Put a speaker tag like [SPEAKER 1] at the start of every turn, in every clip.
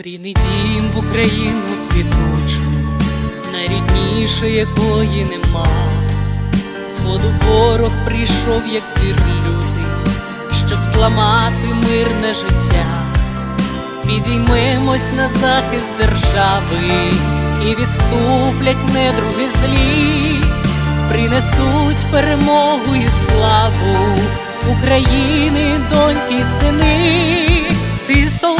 [SPEAKER 1] Мрійний дім в Україну квітучу, найрідніше якої нема. Сходу ворог прийшов, як звір лютий, щоб зламати мирне життя. Підіймемось на захист держави і відступлять недруги злі, принесуть перемогу і славу України, доньки сини, ти солдат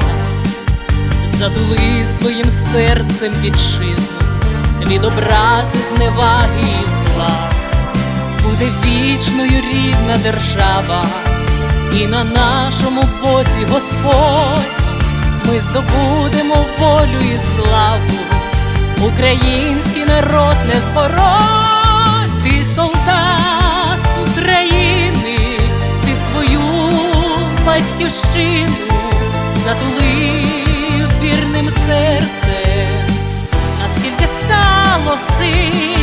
[SPEAKER 1] Задули своїм серцем вітчизну від образи, зневаги і зла, буде вічною рідна держава, і на нашому боці Господь. Ми здобудемо волю і славу, український народ не збороть, ти солдат України, ти свою батьківщину затулив вірним серцем, наскільки стало сил,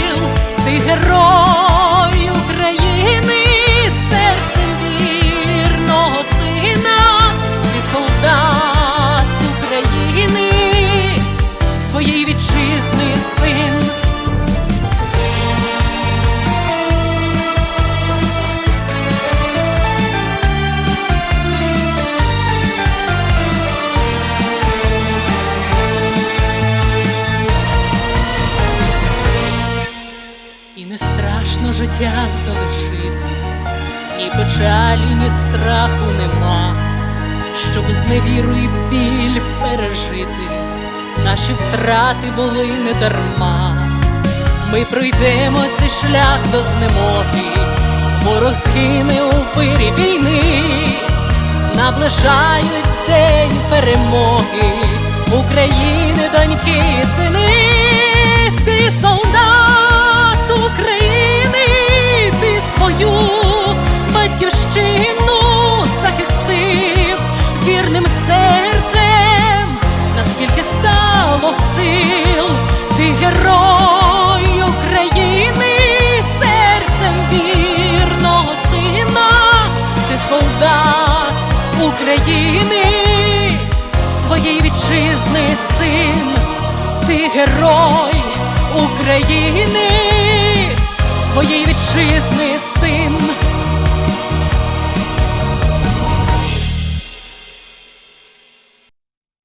[SPEAKER 1] страшно життя залишити, ні печалі, ні страху нема, щоб з невіру і біль пережити, наші втрати були не дарма. Ми пройдемо цей шлях до знемоги, ворог схине у пирі війни, наближають день перемоги. України, доньки і сини, син, ти герой України, своєї вітчизни син.